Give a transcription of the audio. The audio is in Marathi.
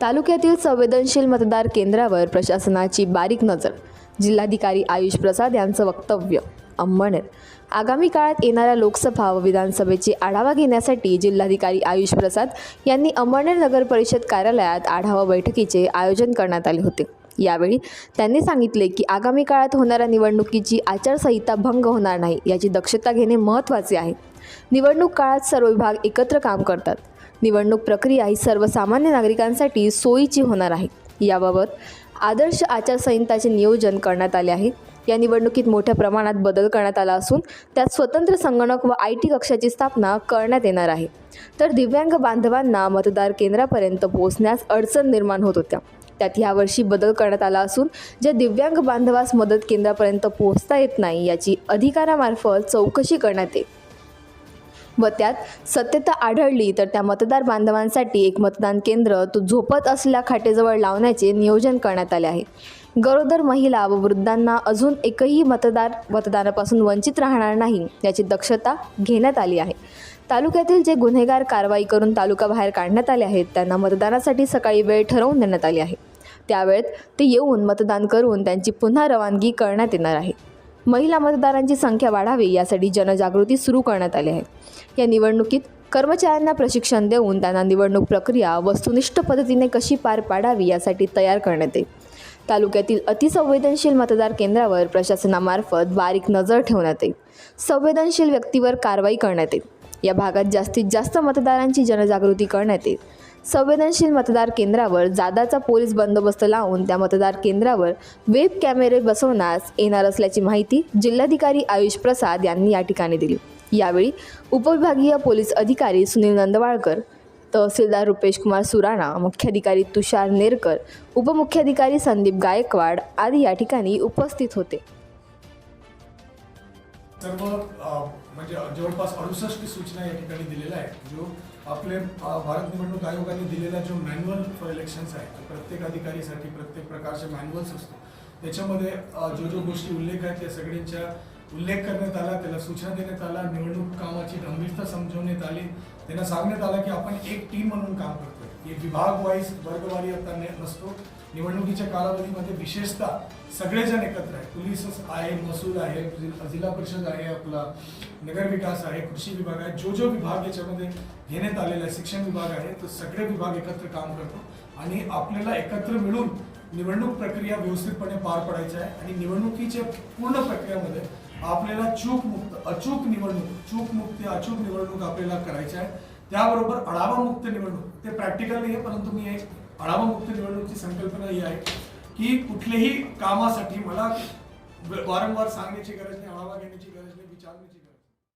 तालुक्यातील संवेदनशील मतदार केंद्रावर प्रशासनाची बारीक नजर. जिल्हाधिकारी आयुष प्रसाद यांचं वक्तव्य अंबनेर. आगामी काळात येणाऱ्या लोकसभा व विधानसभेची आढावा घेण्यासाठी जिल्हाधिकारी आयुष प्रसाद यांनी अंबनेर नगर परिषद कार्यालयात आढावा बैठकीचे आयोजन करण्यात आले होते. यावेळी त्यांनी सांगितले की आगामी काळात होणाऱ्या निवडणुकीची आचारसंहिता भंग होणार नाही याची दक्षता घेणे महत्त्वाचे आहे. निवडणूक काळात सर्व विभाग एकत्र काम करतात. निवडणूक प्रक्रिया ही सर्वसामान्य नागरिकांसाठी सोयीची होणार आहे. याबाबत आदर्श आचारसंहिताचे नियोजन करण्यात आले आहे. या निवडणुकीत मोठ्या प्रमाणात बदल करण्यात आला असून त्यात स्वतंत्र संगणक व आय टी कक्षाची स्थापना करण्यात येणार आहे. तर दिव्यांग बांधवांना मतदार केंद्रापर्यंत पोहोचण्यास अडचण निर्माण होत होत्या. त्यात यावर्षी बदल करण्यात आला असून ज्या दिव्यांग बांधवास मदत केंद्रापर्यंत पोहोचता येत नाही याची अधिकारामार्फत चौकशी करण्यात येईल. व त्यात सत्यता आढळली तर त्या मतदार बांधवांसाठी एक मतदान केंद्र तो झोपत असलेल्या खाटेजवळ लावण्याचे नियोजन करण्यात आले आहे. गरोदर महिला व वृद्धांना अजून एकही मतदार मतदानापासून वंचित राहणार नाही याची दक्षता घेण्यात आली आहे. तालुक्यातील जे गुन्हेगार कारवाई करून तालुका बाहेर काढण्यात आले आहेत त्यांना मतदानासाठी सकाळी वेळ ठरवून देण्यात आली आहे. त्यावेळेत ते येऊन मतदान करून त्यांची पुन्हा रवानगी करण्यात येणार आहे. महिला मतदारांची संख्या वाढावी यासाठी जनजागृती सुरू करण्यात आली आहे. या निवडणुकीत कर्मचाऱ्यांना प्रशिक्षण देऊन त्यांना निवडणूक प्रक्रिया वस्तुनिष्ठ पद्धतीने कशी पार पाडावी यासाठी तयार करण्यात येईल. तालुक्यातील अतिसंवेदनशील मतदार केंद्रावर प्रशासनामार्फत बारीक नजर ठेवण्यात येईल. संवेदनशील व्यक्तीवर कारवाई करण्यात येईल. या भागात जास्तीत जास्त मतदारांची जनजागृती करण्यात येईल संवेदनशील मतदार केंद्रावर जादाचा पोलीस बंदोबस्त लावून त्या मतदार केंद्रावर वेब कॅमेरे बसवण्यास येणार असल्याची माहिती जिल्हाधिकारी आयुष प्रसाद यांनी या ठिकाणी दिली. यावेळी उपविभागीय पोलीस अधिकारी सुनील नंदवाळकर तहसीलदार रुपेश कुमार सुराणा मुख्याधिकारी तुषार नेरकर उपमुख्याधिकारी संदीप गायकवाड आदी या ठिकाणी उपस्थित होते. सर्व मग म्हणजे जवळपास अडुसष्ट सूचना या ठिकाणी दिलेल्या आहेत जो आपले भारत निवडणूक आयोगाने दिलेला जो मॅन्युअल फॉर इलेक्शन्स आहे तो प्रत्येक अधिकारीसाठी प्रत्येक प्रकारचे मॅन्युअल्स असतो. त्याच्यामध्ये जो जो गोष्टी उल्लेख आहेत त्या सगळ्यांच्या उल्लेख करण्यात आला त्याला सूचना देण्यात आला निवडणूक कामाची गंभीरता समजवण्यात आली. त्यांना सांगण्यात आलं की आपण एक टीम म्हणून काम करतोय. हे विभाग वाईज वर्गवारी आता नसतो. निवडणुकीच्या कालावधीमध्ये विशेषतः सगळेजण एकत्र आहे पोलीस आहे महसूल आहे जिल्हा परिषद आहे आपला नगर विकास आहे कृषी विभाग आहे. जो जो विभाग याच्यामध्ये घेण्यात आलेला आहे शिक्षण विभाग आहे तो सगळे विभाग एकत्र काम करतो. आणि आपल्याला एकत्र मिळून निवडणूक प्रक्रिया व्यवस्थितपणे पार पडायची आहे. आणि निवडणुकीच्या पूर्ण प्रक्रियामध्ये आपल्याला चूक मुक्त अचूक निवडणूक चूक मुक्त अचूक निवडणूक आपल्याला करायची आहे. त्याबरोबर अडावा मुक्त निवडणूक ते प्रॅक्टिकल नाही आहे परंतु मी एक अडावा मुक्त निवडणूकची संकल्पना ही आहे की कुठल्याही कामासाठी मला वारंवार सांगण्याची गरज नाही आढावा घेण्याची गरज नाही विचारण्याची गरज